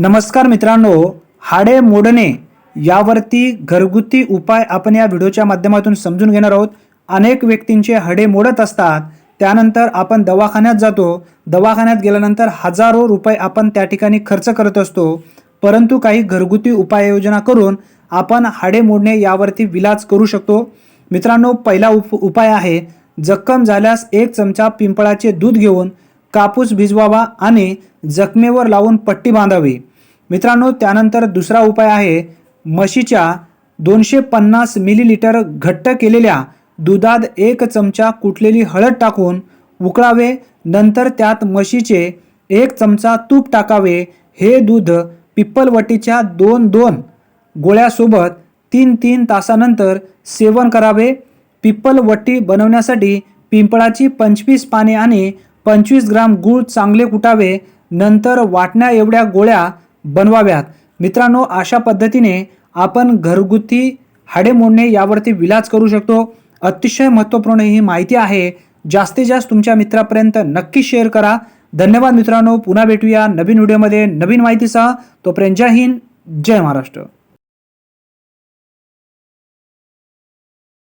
नमस्कार मित्रांनो हाडे मोडणे यावरती घरगुती उपाय आपण या व्हिडिओच्या माध्यमातून समजून घेणार आहोत. अनेक व्यक्तींचे हाडे मोडत असतात. त्यानंतर आपण दवाखान्यात जातो. दवाखान्यात गेल्यानंतर हजारो रुपये आपण त्या ठिकाणी खर्च करत असतो. परंतु काही घरगुती उपाययोजना करून आपण हाडे मोडणे यावरती विलाज करू शकतो. मित्रांनो पहिला उप उपाय आहे जखम झाल्यास एक चमचा पिंपळाचे दूध घेऊन कापूस भिजवावा आणि जखमेवर लावून पट्टी बांधावी. मित्रांनो त्यानंतर दुसरा उपाय आहे म्हशीच्या दोनशे पन्नास मिलीलिटर घट्ट केलेल्या दुधात एक चमचा कुटलेली हळद टाकून उकळावे नंतर त्यात म्हशीचे एक चमचा तूप टाकावे. हे दूध पिप्पलवटीच्या दोन दोन गोळ्यासोबत तीन तीन तासानंतर सेवन करावे. पिप्पलवट्टी बनवण्यासाठी पिंपळाची पंचवीस पाने आणि पंचवीस ग्राम गूळ चांगले कुटावे. नंतर वाटण्या एवढ्या गोळ्या बनवाव्यात. मित्रांनो अशा पद्धतीने आपण घरगुती हाडे मोडणे यावरती विलाज करू शकतो. अतिशय महत्त्वपूर्ण ही माहिती आहे. जास्तीत जास्त तुमच्या मित्रापर्यंत नक्की शेअर करा. धन्यवाद मित्रांनो. पुन्हा भेटूया नवीन व्हिडिओमध्ये नवीन माहितीसह. तोपर्यंत जय हिंद जय महाराष्ट्र.